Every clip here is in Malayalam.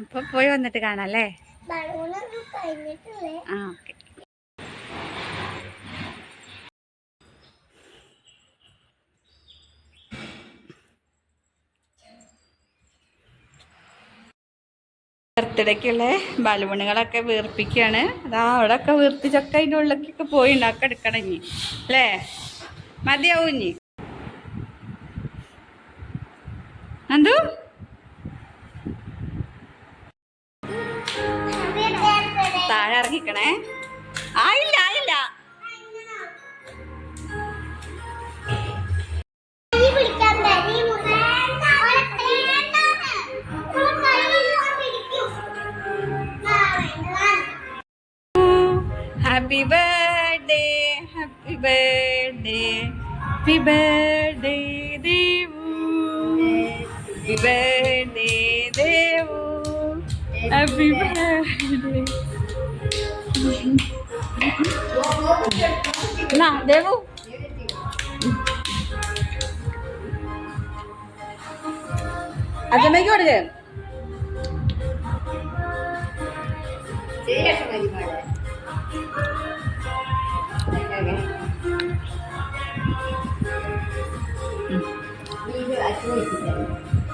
അപ്പൊ പോയി വന്നിട്ട് കാണാം അല്ലേ ആ ഓക്കെ. ബർത്ത്ഡേക്കുള്ള ബലൂണുകളൊക്കെ വീർപ്പിക്കുകയാണ് അതാ അവിടെ ഒക്കെ വീർപ്പിച്ചൊക്കെ അതിന്റെ ഉള്ളിലേക്കൊക്കെ പോയി ഉണ്ടാക്കി എടുക്കണം ഇനി. അല്ലേ? മതിയാവും ഇനി. എന്തു താഴെ ഇറങ്ങിക്കണേ. ആയില്ല ആയില്ല. Happy birthday happy birthday happy birthday Devu happy birthday Devu happy birthday എന്നാ ദേവു അച്ഛമ്മയ്ക്ക് കൊടുക്കേ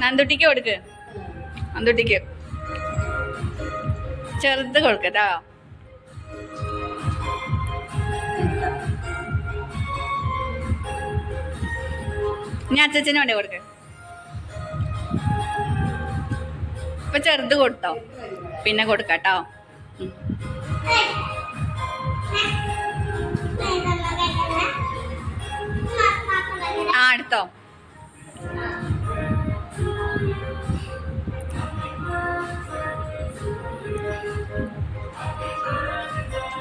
നന്തുട്ടിക്ക് കൊടുക്ക്. നന്തുട്ടിക്ക് ചെറുത് കൊടുക്കട്ടോ ഇനി അച്ഛന് വേണ്ടി കൊടുക്ക? ഇപ്പൊ ചെറുത് കൊടുത്തോ. പിന്നെ കൊടുക്കട്ടോ. ആ എടുത്തോ.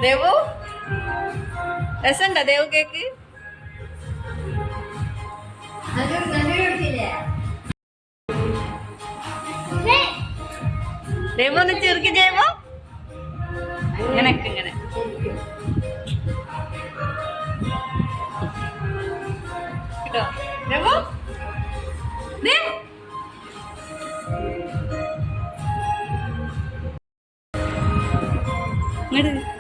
ദേവു? രസണ്ട ദേവു കേക്ക്. ദേവു ഒന്ന് ചെറുക്കി ദേവു. ഇങ്ങനെ ഇങ്ങനെ. കേട്ടോ? ദേവു? ദേ. ഇങ്ങട്.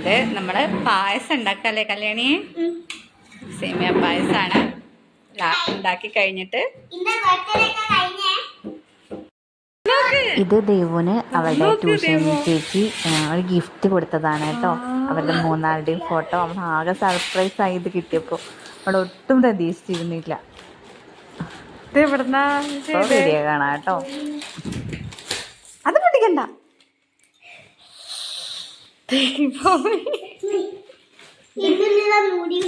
ഇത് നമ്മൾ പായസം ഉണ്ടാക്കല്ലേ കല്യാണി? സേമിയ പായസാണ്. ഉണ്ടാക്കി കഴിഞ്ഞിട്ട്. ഇത് ദേവുന് അവളുടെ ട്യൂഷൻ. ചേച്ചി ഒരു ഗിഫ്റ്റ് കൊടുത്തതാണ് കേട്ടോ. അവരുടെ മൂന്നാളുടെയും ഫോട്ടോ. അവൾ ആകെ സർപ്രൈസ് ആയി ഇത് കിട്ടിയപ്പോൾ അവൾ ഒട്ടും പ്രതീക്ഷിച്ചിരുന്നില്ല. ഇത് അപ്പോൾ വീഡിയോ കാണാം കേട്ടോ. അത് പൊട്ടിക്കണ്ട ഇതിലുള്ള മൂടി